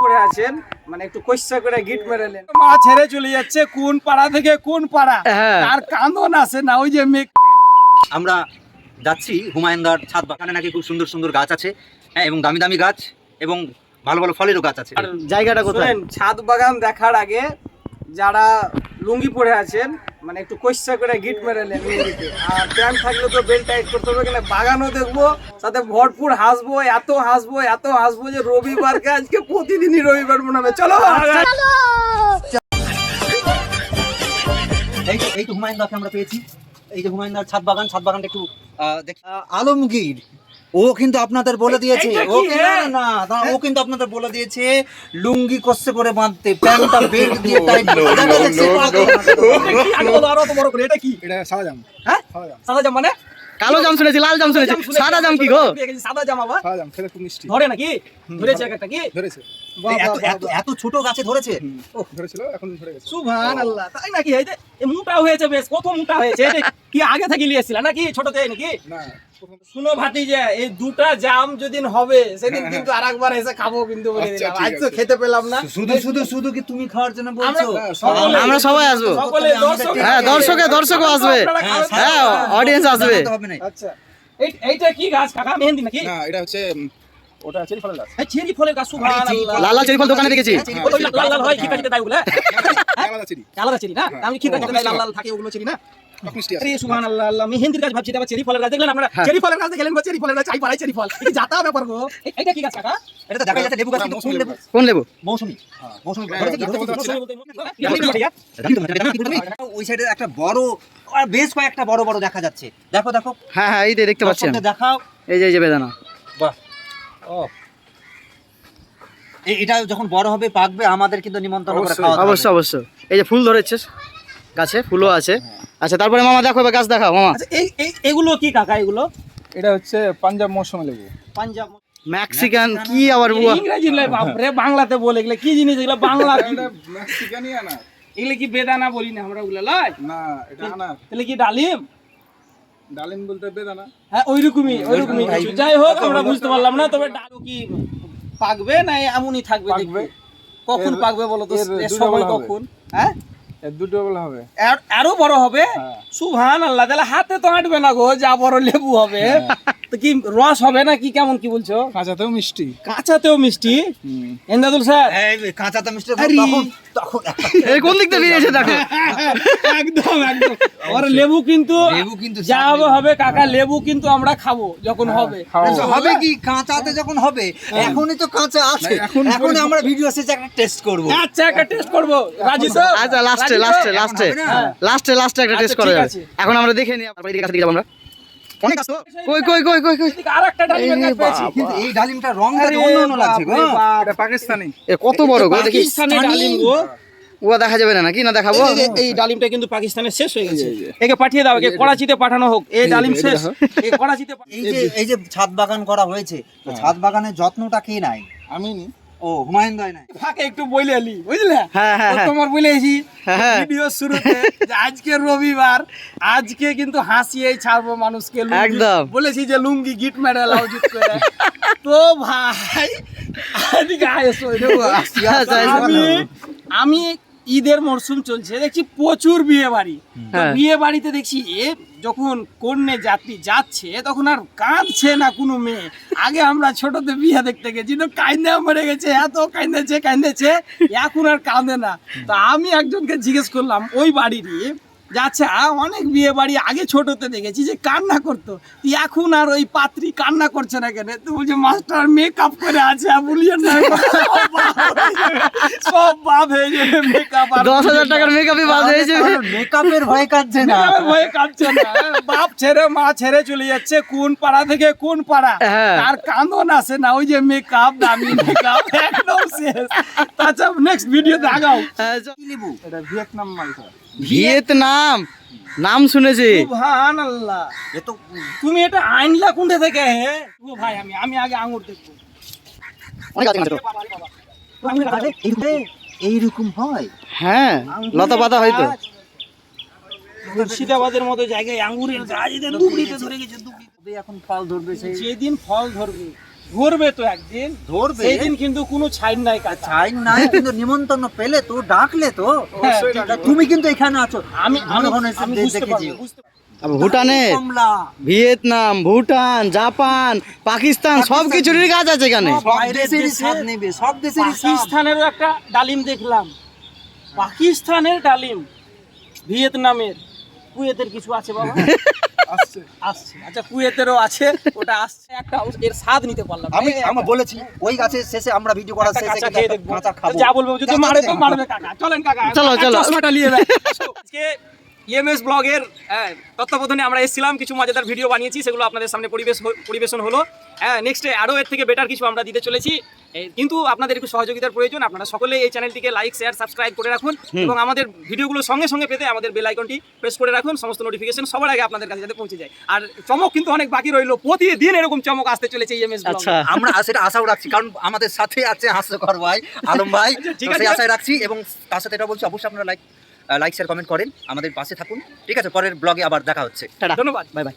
পড়ে আছেন? মানে একটু কইসা করে গিট মেরেলেন। মা ছেড়ে চলে যাচ্ছে কোন পাড়া থেকে কোন পাড়া? হ্যাঁ। আর কান্দন আছে না ওই যে আমরা যাচ্ছি হুমায়ুনদার ছাদ বাগানে নাকি খুব সুন্দর সুন্দর গাছ আছে। হ্যাঁ এবং দামি দামি গাছ এবং ভালো ভালো ফলেরও গাছ আছে। জায়গাটা কোথায়? ছাদ বাগান দেখার আগে যারা লুঙ্গি পরে আছেন মানে একটু কইসা করে গিট লুঙ্গিতে আর প্যান্ট থাকলে তো বেল্ট টাইট করতে হবে, কিনা বাগানও দেখব, সাথে ভরপুর হাসবো, এত হাসবো এত হাসবো যে রবিবারকে আজকে প্রতিদিনই রবিবার মনে চলো! এই তো হুমায়ুনদাকে আমরা পেয়েছি। এই যে হুমায়ুনদার ছাদ বাগান, ছাদ বাগানটা একটু আলমগীর। ও কিন্তু আপনাদের বলে দিয়েছে। ও হ্যাঁ? না, না, না, ও কিন্তু আপনাদের বলে দিয়েছে লুঙ্গি কষে করে বাঁধতে প্যান্টটা বেল্ট দিয়ে টাইট আরও তো বড় করে এটা কি? এটা সাদা জাম। হ্যাঁ? সাদা জাম। মানে? কালো জাম শুনেছি লাল জাম শুনেছি। সাদা জাম কি গো? সাদা জাম আবার। সাদা জাম খেতে খুব মিষ্টি। ধরে নাকি? ধরেছে একটা কি? ধরেছে। এত- এত- এত ছোট গাছে ধরেছে? ও ধরেছিল এখন ধরে গেছে। সুবহান আল্লাহ তাই নাকি? এই যে মোটা হয়েছে বেশ কত মোটা হয়েছে? এই কি আগে থেকে নিয়েছিল নাকি ছোটতে নাকি? না। শুনো ভাতিজা এই দুটা জাম যেদিন হবে সেদিন কিন্তু আরেকবার এসে খাব কিন্তু বলে দিলাম আজ তো খেতে পেলাম না। শুধু শুধু শুধু কি তুমি খাওয়ার জন্য বলছো? আমরা- সকলে- আমরা সবাই আসব। হ্যাঁ দর্শকে দর্শকও আসবে। হ্যাঁ অডিয়েন্স আসবে। জানাতে হবে না আচ্ছা। এইটা কি গাছ? কাকা মেহেন্দি নাকি? না এটা হচ্ছে ওটা চেরি ফলের গাছ। এই চেরি ফলের গাছ সুবহান লাল লাল চেরি ফল দোকানে দেখেছি। লাল লাল হয় কি কাটিতে দেয় ওগুলো আলাদা চেরি। আলাদা চেরি না? আমি কি কাটিতে লাল লাল থাকে ওগুলো চেরি না? আল্লাহ আল্লাহ মেহেন্দির গাছ ভাবছি এটা চেরি ফলের গাছ দেখলেন আপনারা চেরি ফলের গাছ দেখলেন চেরি ফলের গাছ চাই পাড়াই চেরি ফল এটা যাতা ব্যাপার গো এ- কি গাছ কাকা এটা তো দেখা যাচ্ছে লেবু গাছ না, কিন্তু মৌসুমী কোন লেবু লেবু। কোন লেবু মৌসুমি মৌসুমি হ্যাঁ, ধরেছে কি? ডাক্তার বলতে পারছি না। ওই সাইডে একটা বড় বেশ কয়েকটা বড় বড় দেখা যাচ্ছে দেখো দেখো হ্যাঁ হ্যাঁ এই দেখতে পাচ্ছি দেখাও এই যে এই যে বেদানা বাহ ও এটা যখন বড় হবে পাকবে আমাদের কিন্তু নিমন্ত্রণ করে অবশ্যই, খাওয়া অবশ্যই অবশ্যই এই যে ফুল ধরেছে গাছে ফুলও আছে আচ্ছা তারপরে মামা দেখো এবার গাছ দেখাও মামা। আচ্ছা এই এগুলো কি কাকা এগুলো? এটা হচ্ছে পাঞ্জাব মৌসুমী লেবু। পাঞ্জাব মেক্সিকান কি আবার বুয়া? ইংরেজি লাই বাপরে বাংলাতে বলে এগুলো কি জিনিস এগুলো বাংলা কি? মেক্সিকানি আনা এগুলো কি বেদানা বলি না আমরা ওগুলো লয়? না এটা আনা তাহলে কি ডালিম? ডালিম বলতে বেদানা। হ্যাঁ ওইরকমই ওইরকমই কিছু। যাই হোক আমরা বুঝতে পারলাম না তবে ডালু কি পাকবে না এমনই থাকবে পাকবে। দেখবে কখন পাকবে বলো তো? সময় কখন? হ্যাঁ? দুটো বেলা হবে। আর- বড় হবে? সুহান সুভান আল্লাহ তাহলে হাতে তো হাঁটবে না গো যা বড় লেবু হবে। তো কি রস হবে না কি? কেমন কি বলছো? কাঁচাতেও মিষ্টি। কাঁচাতেও মিষ্টি? এন্দাদুল স্যার? এই কাঁচা তো মিষ্টি তখন তখন একটা এই কোন দিক থেকে দেখো। একদম একদম। আর লেবু কিন্তু লেবু কিন্তু যা হবে হবে কাকা লেবু কিন্তু আমরা খাব যখন হবে। আচ্ছা, হবে। কি? কাঁচাতে যখন হবে এখনই তো কাঁচা আছে। এখন আমরা ভিডিও শেষে একটা টেস্ট করব। আচ্ছা একটা টেস্ট করব। রাজি স্যার আচ্ছা লাস্টে লাস্টে লাস্টে লাস্টে লাস্টে একটা আচ্ছা, টেস্ট করা যাবে। আছে। এখন আমরা দেখে নিই কাছে যাব আমরা। অনেক আছে। কই কই কই কই কই? আরেকটা ডালিমের গাছ পেয়েছি। কিন্তু এই ডালিমটা রংটা অন্য অন্য লাগছে গো এটা পাকিস্তানি। এ কত বড় গো দেখি। পাকিস্তানি ডালিম গো। উয়া দেখা যাবে না নাকি? না দেখাবো? এই ডালিমটা কিন্তু পাকিস্তানে শেষ হয়ে গেছে। একে পাঠিয়ে দাও একে করাচিতে পাঠানো হোক। এই ডালিম শেষ। এই করাচিতে এই যে এই যে ছাদ বাগান করা হয়েছে ছাদ বাগানের যত্নটা কে নাই? আমি নি। ও হুমায়ুন দয় নাই ফাঁকে একটু বলে আলি বুঝলে হ্যাঁ, হ্যাঁ, হ্যাঁ। তোমার বলেছি হ্যাঁ, হ্যাঁ। ভিডিও শুরুতে আজকে রবিবার আজকে কিন্তু হাসিয়েই ছাড়বো মানুষকে লুঙ্গি। একদম। বলেছি যে লুঙ্গি গিট মেডেল আয়োজিত করে তো ভাই। আমি আমি ঈদের মরশুম চলছে দেখছি প্রচুর বিয়ে বাড়ি তো হ্যাঁ। বিয়ে বাড়িতে দেখছি এ যখন কন্যে যাত্রী যাচ্ছে তখন আর কাঁদছে না কোনো মেয়ে। আগে আমরা ছোটতে বিয়ে দেখতে গেছি তো কান্দে মরে গেছে এত কান্দেছে কান্দেছে এখন আর কাঁদে না। তো আমি একজনকে জিজ্ঞেস করলাম ওই বাড়িরই যাচ্ছে অনেক বিয়ে বাড়ি আগে ছোটতে দেখেছি যে কান্না করতো। এখন আর ওই পাত্রী কান্না করছে না কেন? তো বলছে মাস্টার মেকআপ করে আছে সব বাদ হয়ে যাবে। মেকআপ দশ হাজার টাকার মেকআপই বাদ হয়ে যাবে মেকআপের ভয় কাটছে না। ভয়ে কাঁদছে না। বাপ ছেড়ে মা ছেড়ে চলে যাচ্ছে কোন পাড়া থেকে কোন পাড়া? হ্যাঁ। আর কান্দন আসে না ওই যে মেকআপ দামি মেকআপ একদম শেষ। আচ্ছা নেক্সট ভিডিও দেখাও হ্যাঁ, এটা ভিয়েতনাম মালটা। ভিয়েতনাম। নাম শুনেছি। সুবহান এ তো তুমি এটা আইনলা কোনটা থেকে হে? ও ভাই আমি আমি আগে আঙুর দেখব। অনেক আছে এইরকম হয়? হ্যাঁ লতা পাতা হয়তো মুর্শিদাবাদের মতো জায়গায় আঙ্গুরের গাছ এদের দুগড়িতে ধরে গেছে। এখন ফল ধরবে যেদিন ফল ধরবে। ধরবে তো একদিন। ধরবে? সেই দিন কিন্তু কোনো ছাইন নাই চাই নাই কিন্তু নিমন্ত্রণ পেলে তো ডাকলে তো। হ্যাঁ, তুমি কিন্তু এখানে আছো। আমি আমি দেখেছি। ভুটানের ভিয়েতনাম ভুটান জাপান পাকিস্তান সব কিছুরই গাছ আছে এখানে। সব দেশের। পাকিস্তানেরও একটা ডালিম দেখলাম। পাকিস্তানের ডালিম ভিয়েতনামের। কুয়েতের কিছু আছে বাবা। আসছে আচ্ছা কুয়েতেরও আছে ওটা আসছে একটা এর স্বাদ নিতে পারলাম। আমি আমরা বলেছি ওই গাছের শেষে আমরা ভিডিও করার শেষে কাঁচা খেয়ে দেখব কাঁচা খাব যা বলব যদি মারে তো মারবে কাকা চলেন কাকা চলো, চলো। চশমাটা নিয়ে নেয়। আজকে ইএমএস ব্লগের হ্যাঁ, তত্ত্বাবধানে আমরা এসেছিলাম কিছু মজাদার ভিডিও বানিয়েছি সেগুলো আপনাদের সামনে পরিবেশ পরিবেশন হলো। হ্যাঁ নেক্সটে আরও এর থেকে বেটার কিছু আমরা দিতে চলেছি। কিন্তু আপনাদের একটু সহযোগিতার প্রয়োজন আপনারা সকলে এই চ্যানেলটিকে লাইক শেয়ার সাবস্ক্রাইব করে রাখুন এবং আমাদের ভিডিওগুলো সঙ্গে সঙ্গে পেতে আমাদের বেল আইকনটি প্রেস করে রাখুন সমস্ত নোটিফিকেশন সবার আগে আপনাদের কাছে যাতে পৌঁছে যায়। আর চমক কিন্তু অনেক বাকি রইল প্রতিদিন এরকম চমক আসতে চলেছে ইএমএস আচ্ছা। আমরা সেটা আশাও রাখছি কারণ আমাদের সাথে আছে হাস্যকর ভাই আলম ভাই। আচ্ছা, ঠিক আছে। আশায় রাখছি এবং তার সাথে এটা বলছি অবশ্যই আপনারা লাইক লাইক শেয়ার কমেন্ট করেন। আমাদের পাশে থাকুন। ঠিক আছে পরের ব্লগে আবার দেখা হচ্ছে। ধন্যবাদ। Bye bye